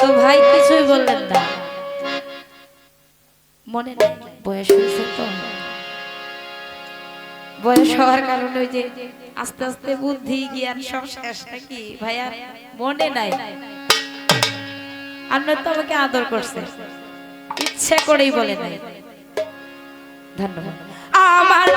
তো ভাই কিছুই বললেন না। মনে বয়স হয়েছে তো। বয়স হওয়ার কারণে ওই যে আস্তে আস্তে বুদ্ধি, জ্ঞান সব শেষ নাকি? ভাইয়া, মনে নাই। আপনার তো আমাকে আদর করছে। ইচ্ছে করেই বলে নাই। ধন্যবাদ। আমার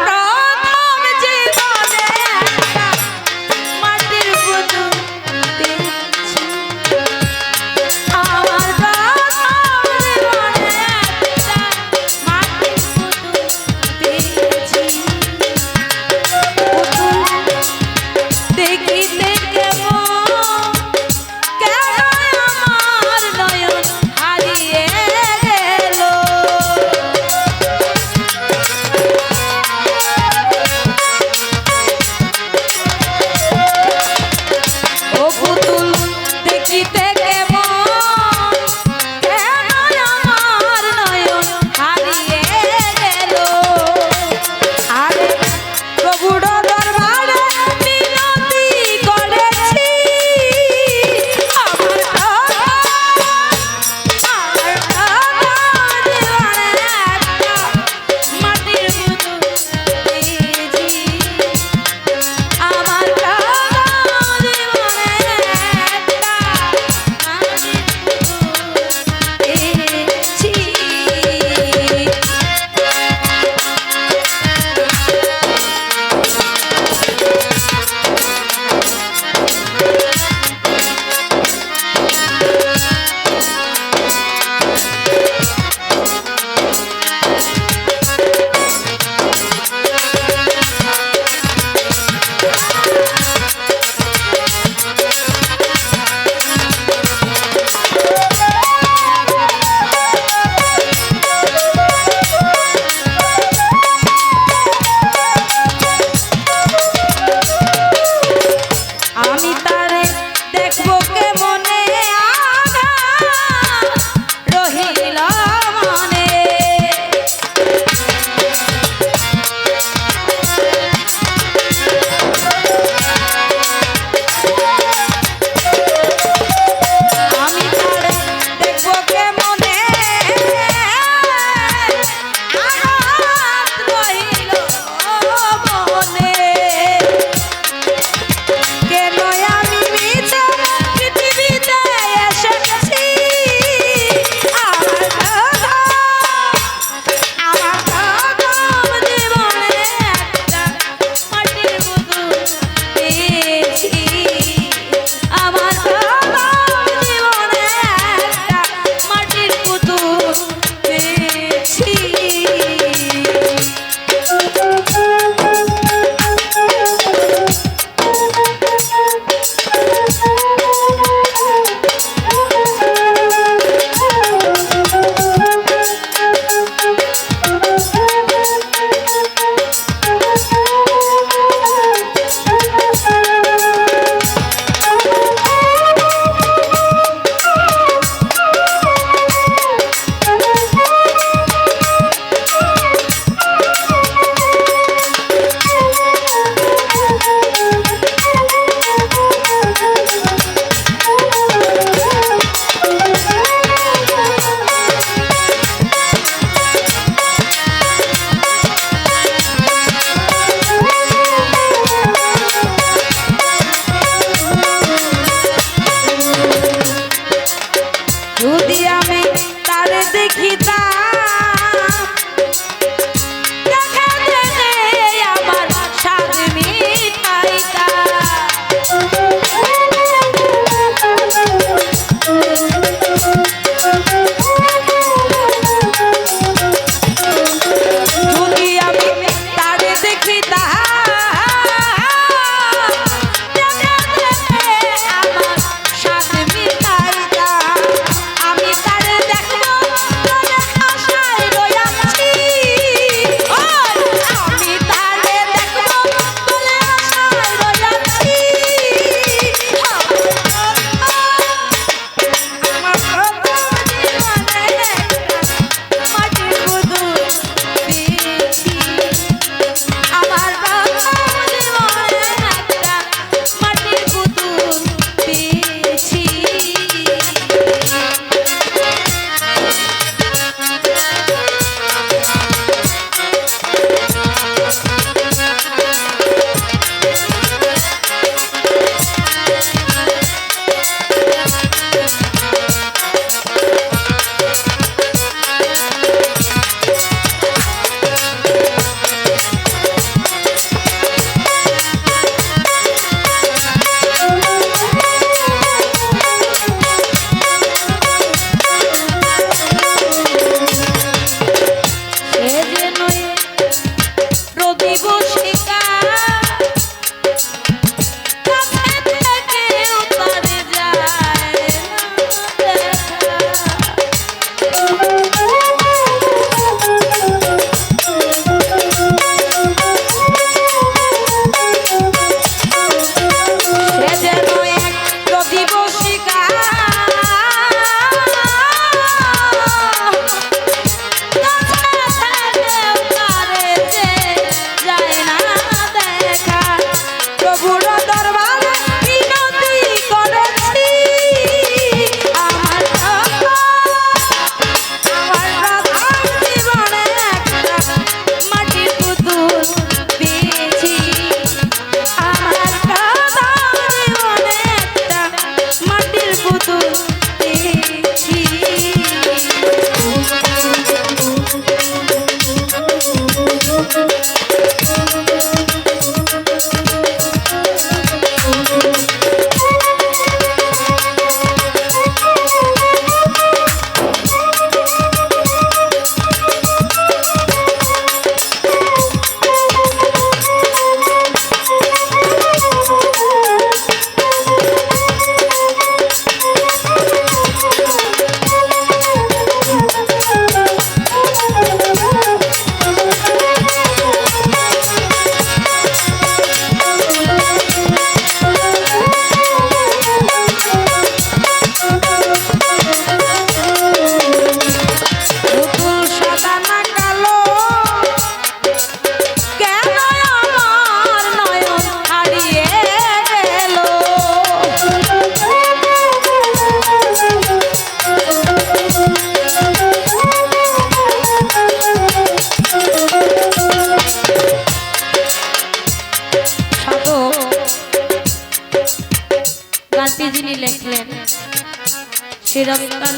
সিরাজখান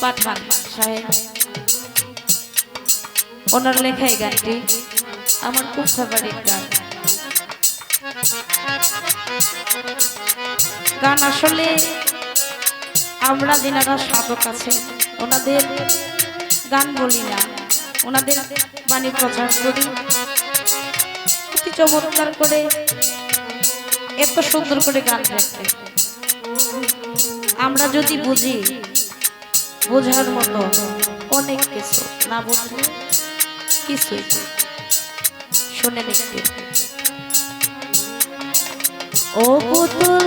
পাঠান সাহেব। ওনার লেখা এই গানটি আমার খুব ফেভারিট গান। গান আসলে আমরা যেনারা সাধক আছে ওনাদের গান বলি না, ওনাদের বাণী প্রচার করি। অতি চমৎকার করে এত সুন্দর করে গান রাখতে আমরা যদি বুঝি বোঝার মতো অনেক কিছু না বুঝলে কিছুই। শুনে দেখতে ও পুতুল